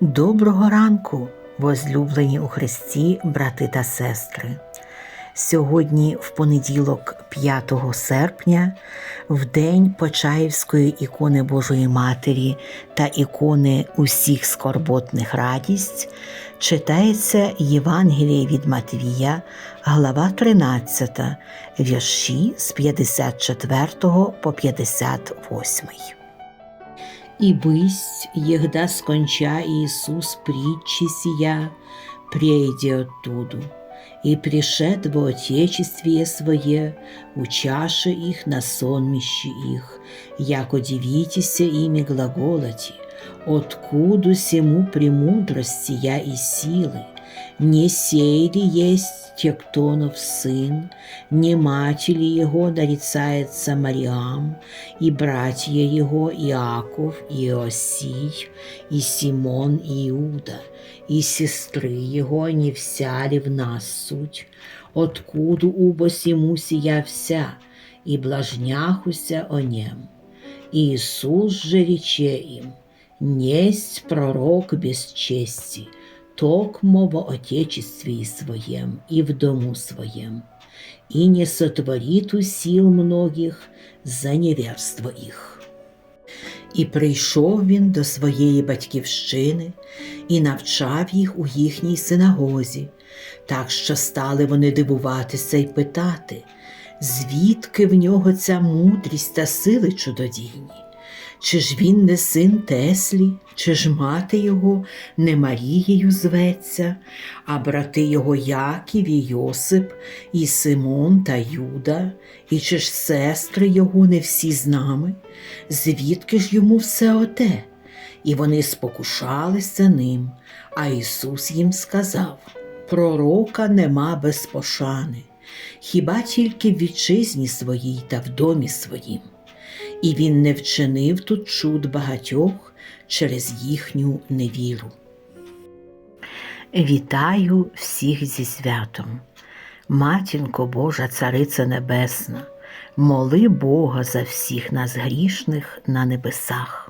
Доброго ранку, возлюблені у Христі, брати та сестри. Сьогодні, в понеділок, 5 серпня, в день Почаївської ікони Божої Матері та ікони усіх скорботних радість, читається Євангеліє від Матвія, глава 13, вірші з 54 по 58. И бысть, егда сконча Иисус притчи сия, прейде оттуду, и пришед во Отечествие Свое, учаше их на сонмище их, яко дивитеся ими глаголати, откуду сему премудрости я и силы, не сей ли есть Тектонов сын, не матери его нарицается Мариам, и братья его Иаков, и Иосий, и Симон, и Иуда, и сестры его не вся ли в нас суть, откуда убо сему сия вся, и блажняхуся о нем. Иисус же рече им, несть пророк без чести, токмо во отечестве своем и в дому своем, и не сотворит сил многих за неверство їх. І прийшов він до своєї батьківщини і навчав їх у їхній синагозі, так що стали вони дивуватися й питати, звідки в нього ця мудрість та сили чудодійні? Чи ж він не син Теслі, чи ж мати його? Не Марією зветься, а брати його Яків і Йосип, і Симон та Юда, і чи ж сестри його не всі з нами? Звідки ж йому все оте? І вони спокушалися ним, а Ісус їм сказав: Пророка нема без пошани, хіба тільки в вітчизні своїй та в домі своїм і він не вчинив тут чуд багатьох через їхню невіру. Вітаю всіх зі святом, матінко Божа, Цариця Небесна, моли Бога за всіх нас грішних на небесах.